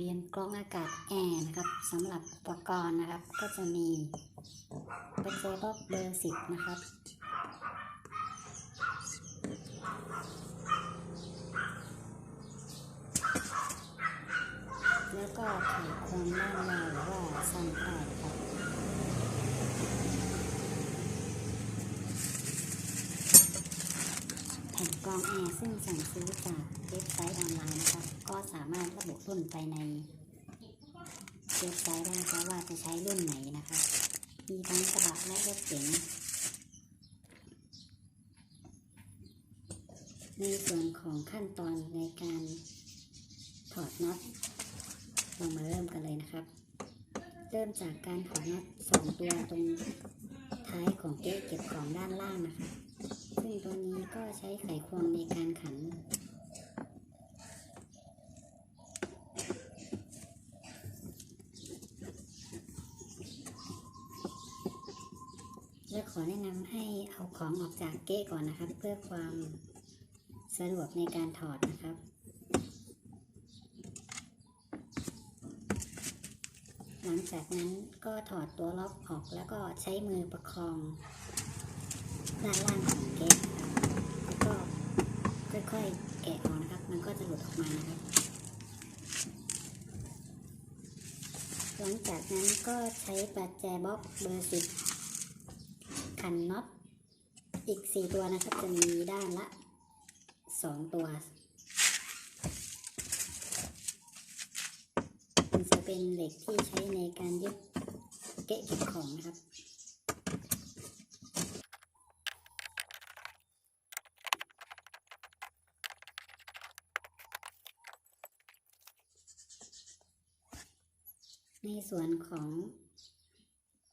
เปลี่ยนกล้องอากาศแอร์นะครับสำหรับอุปกรณ์นะครับ ก็จะมีเป็นเซบ็อกเบอร์สิบนะครับ แล้วก็ไขควงด้านในหรือว่าซันไดครับ แผ่น กรองแอร์ซึ่งสั่งซื้อจากเว็บไซต์ออนไลน์นะครับ ก็สามารถระบุรุ่นไปในเว็บไซต์ได้นะครับว่าจะใช้รุ่นไหนนะครับมีทั้งกระบะและรถเก๋งในส่วนของขั้นตอนในการถอดน็อตเรามาเริ่มกันเลยนะครับ เริ่มจากการถอดน็อตสองตัวตรงท้ายของเก๊ะเก็บของด้านล่างนะคะ ไขควงในการขัน และขอแนะนำให้เอาของออกจากเก้ก่อนนะครับ เพื่อความสะดวกในการถอดนะครับหลังจากนั้นก็ถอดตัวล็อกออกแล้วก็ใช้มือประคองด้านล่างของเก๊ ดออกมานะครับหลังจากนั้นก็ใช้ประแจบ็อกเบอร์สิบขันน็อตอีกสี่ตัวนะครับจะมีด้านละสองตัวมันจะเป็นเหล็กที่ใช้ในการยึดเกะเก็บของนะครับ ในส่วนของ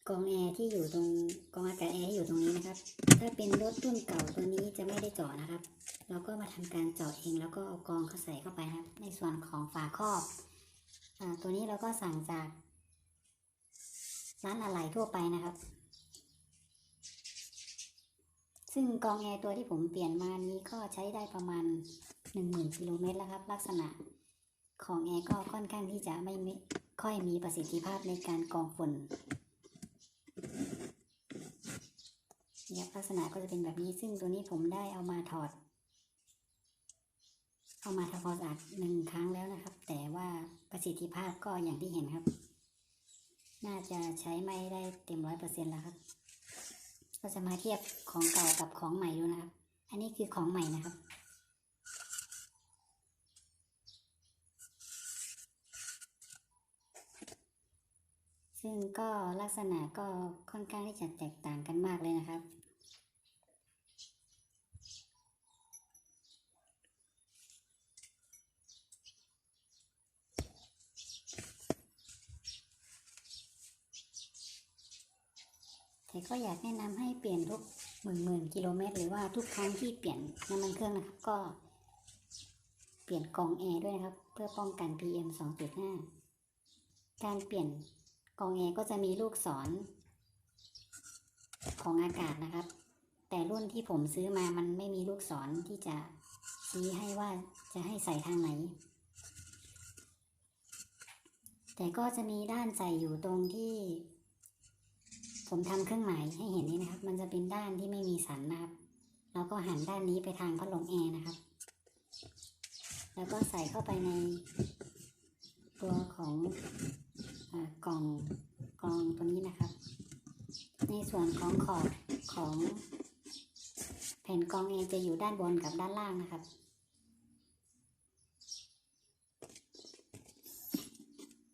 กองแอร์ที่อยู่ตรงกองอากาศแอร์ที่อยู่ตรงนี้นะครับ ถ้าเป็นรถรุ่นเก่าตัวนี้จะไม่ได้เจาะนะครับ เราก็มาทำการเจาะเองแล้วก็เอากองเข้าใส่เข้าไปครับ ในส่วนของฝาครอบอตัวนี้เราก็สั่งจากร้านอะไหล่ทั่วไปนะครับ ซึ่งกองแอร์ตัวที่ผมเปลี่ยนมานี้ก็ใช้ได้ประมาณ 10,000กิโลเมตรแล้วครับ ลักษณะของแอร์ก็ค่อนข้างที่จะไม่ไม่ ค่อยมีประสิทธิภาพในการกองฝุ่นเนี่ยลักษณะก็จะเป็นแบบนี้ซึ่งตัวนี้ผมได้เอามาถอด เอามาทำความสะอาดหนึ่งครั้งแล้วนะครับ แต่ว่าประสิทธิภาพก็อย่างที่เห็นครับ น่าจะใช้ไม่ได้เต็มร้อยเปอร์เซ็นต์แล้วครับ ก็จะมาเทียบของเก่ากับของใหม่ดูนะครับ อันนี้คือของใหม่นะครับ ซึ่งก็ลักษณะก็ค่อนข้างที่จะแตกต่างกันมากเลยนะครับ แต่ก็อยากแนะนำให้เปลี่ยนทุกหมื่นหมื่นกิโลเมตร หรือว่าทุกครั้งที่เปลี่ยนน้ำมันเครื่องนะครับ ก็เปลี่ยนกองแอร์ด้วยนะครับ เพื่อป้องกัน PM 2.5 การเปลี่ยน กองแอร์ก็จะมีลูกศรของอากาศนะครับ แต่รุ่นที่ผมซื้อมามันไม่มีลูกศรที่จะชี้ให้ว่าจะให้ใส่ทางไหน แต่ก็จะมีด้านใส่อยู่ตรงที่ ผมทำเครื่องหมายให้เห็นนี่นะครับ มันจะเป็นด้านที่ไม่มีสันนะครับแล้วก็หันด้านนี้ไปทางพัดลมแอร์นะครับ แล้วก็ใส่เข้าไปในตัวของ กล่องกล่องตัวนี้นะครับ ในส่วนของขอบของแผ่นกรองแอร์จะอยู่ด้านบนกับด้านล่างนะครับ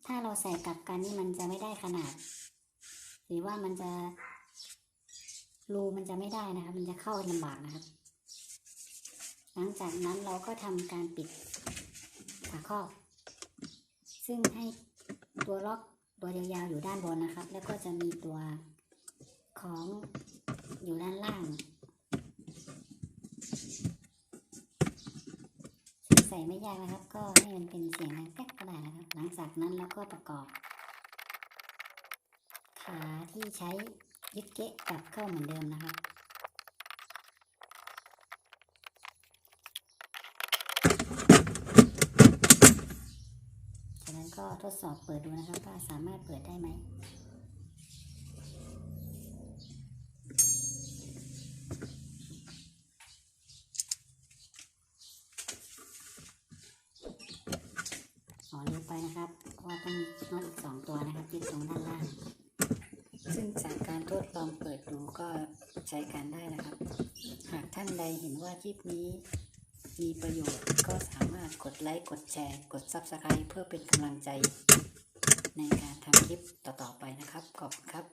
ถ้าเราใส่กลับกันนี่มันจะไม่ได้ขนาด หรือว่ามันจะรูมันจะไม่ได้นะครับ มันจะเข้าลำบากนะครับ หลังจากนั้นเราก็ทำการปิดฝาครอบ ซึ่งให้ตัวล็อก ตัวยาวๆอยู่ด้านบนนะครับ แล้วก็จะมีตัวของอยู่ด้านล่าง ใส่ไม่ยากนะครับ ก็ให้มันเป็นเสียงดังแก๊กก็ได้นะครับ หลังจากนั้นเราก็ประกอบ ขาที่ใช้ยึดเกะกลับเข้าเหมือนเดิมนะครับ จา ก็ทดสอบเปิดดูนะครับว่าสามารถเปิดได้ไหมขอลืมไปนะครับว่าต้องมีน็อตอีกสองตัวนะครับยึดตรงด้านล่าง ซึ่งจากการทดลองเปิดดูก็ใช้การได้นะครับ หากท่านใดเห็นว่าคลิปนี้ มีประโยชน์ก็สามารถกดไลค์กดแชร์ กด Subscribe เพื่อเป็นกำลังใจ ในการทำคลิปต่อๆไปนะครับ ขอบคุณครับ